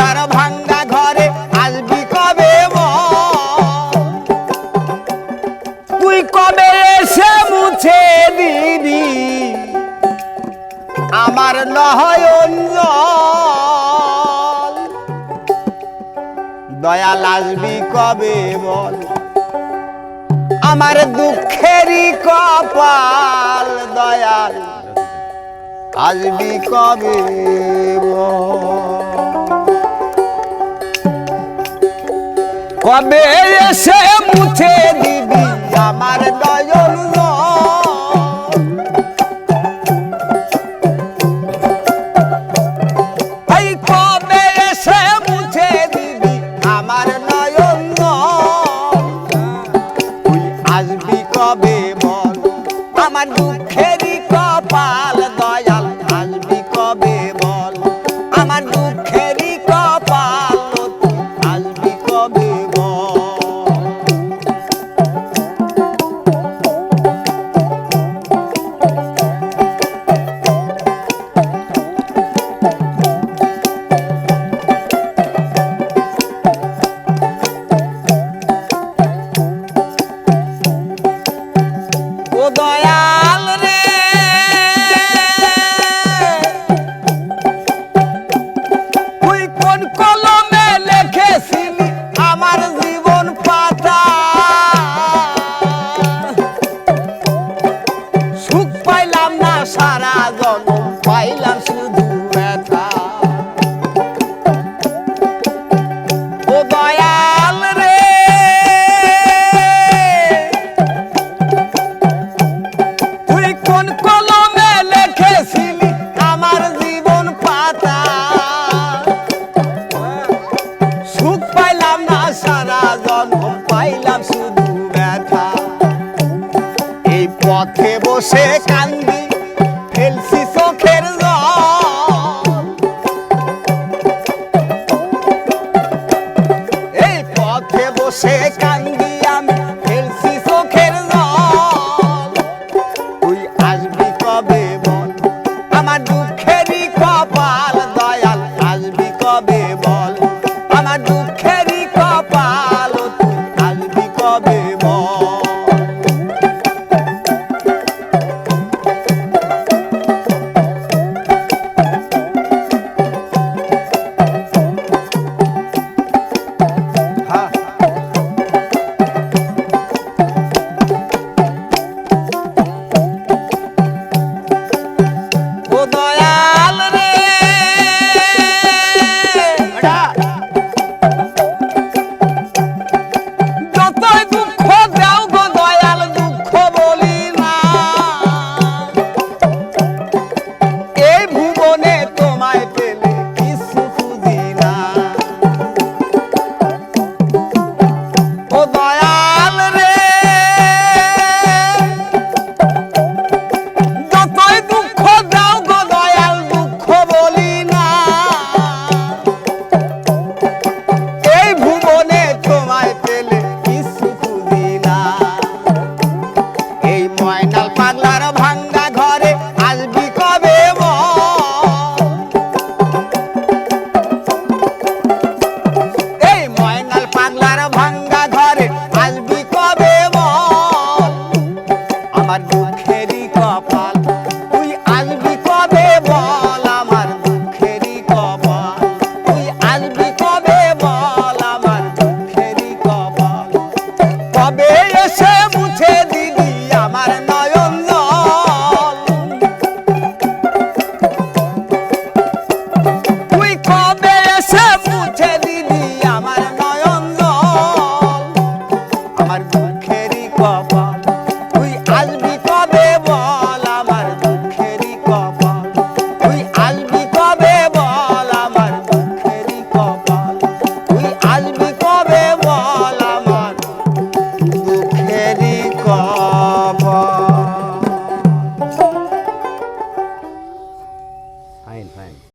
তার ভাঙ্গা ঘরে আসবি কবে তুই কবে এসে মুছে দিবি আমার নয়ন দয়াল আসবি কবে বল? আমার দুঃখেরই কপাল দয়াল আসবি কবে বল? কবে এসে মুছে দিবি আমার নয়ন? কবে এসে মুছে দিবি আমার নয়ন? তুই কবে বল আমার দুঃখেরই কপাল দয়াল আসবি কবে বল আমার দুঃখেরই সারা জন্ম পাইলাম শুধু ব্যথা। ও দয়াল রে। তুই কোন কলমে লিখেছিলি আমার জীবন পাতা? সুখ পাইলাম না, সারা জন্ম পাইলাম শুধু ব্যথা। এই পথে বসে কান্দি পথে দুঃখেরই কপাল। Fine, fine.